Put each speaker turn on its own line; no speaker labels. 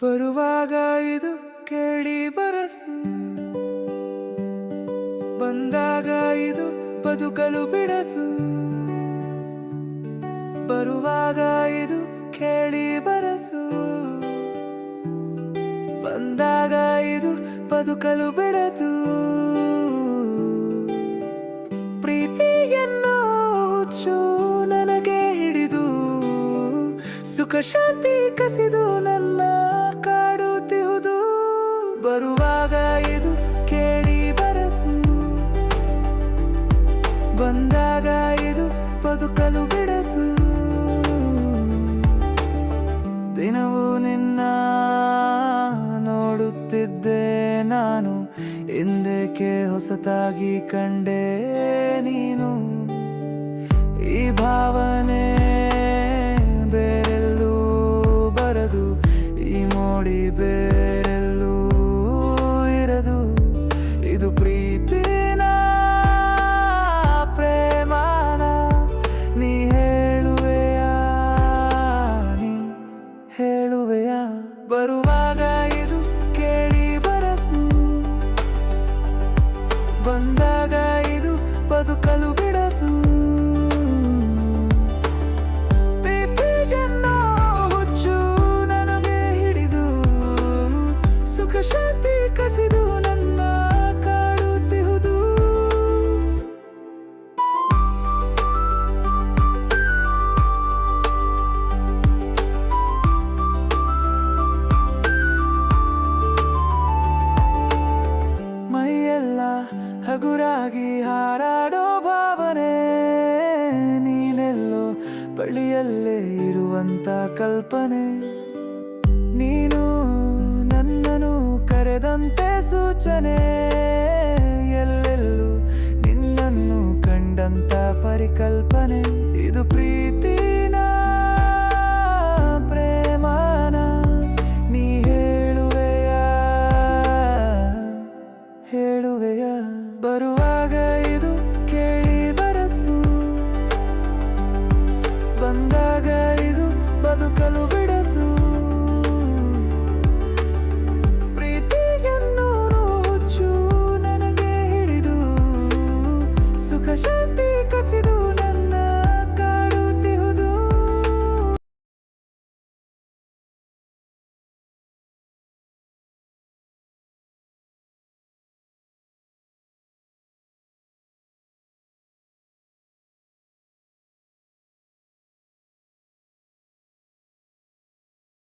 ಬರುವಾಗ ಇದು ಕೇಳಿ ಬರದು. ಬಂದಾಗ ಇದು ಬದುಕಲು ಬಿಡದು. ಬರುವಾಗ ಇದು ಕೇಳಿ ಬರದು. ಬಂದಾಗ ಇದು ಬದುಕಲು ಬಿಡದು. ಪ್ರೀತಿಯನ್ನು ಹುಚ್ಚು ನನಗೆ ಹಿಡಿದು, ಸುಖ ಶಾಂತಿ ಕಸಿದು ನನ್ನ ಬಂದಾಗ ಇದು ಬದುಕಲು ಬಿಡದು. ದಿನವೂ ನಿನ್ನ ನೋಡುತ್ತಿದ್ದೆ ನಾನು, ಹಿಂದಕ್ಕೆ ಹೊಸತಾಗಿ ಕಂಡೆ ನೀನು. ಈ ಭಾವನೆ ಬೇರೆಲ್ಲೂ ಬರದು, ಈ ಮೋಡಿ ಬೇರೆಲ್ಲೂ ಹಾರಾಡೋ ಭಾವನೆ ನೀನೆಲ್ಲೋ ಬಳಿಯಲ್ಲೇ ಇರುವಂತ ಕಲ್ಪನೆ. ನೀನು ನನ್ನನು ಕರೆದಂತೆ ಸೂಚನೆ. ಎಲ್ಲೆಲ್ಲೂ ನಿನ್ನನ್ನು ಕಂಡಂತ ಪರಿಕಲ್ಪನೆ. ಇದು ಪ್ರೀತಿ ನೀ ಹೇಳುವೆಯಾ? ಹೇಳುವೆಯ? ಬರುವಾಗ ಬಂದಾಗ ಇದು ಬದುಕಲು ಬಿಡದು. ಪ್ರೀತಿಯನ್ನು ನುಚ್ಚು ನನಗೆ ಹಿಡಿದು. ಸುಖ ಶಾಂತಿ ಕಸಿದು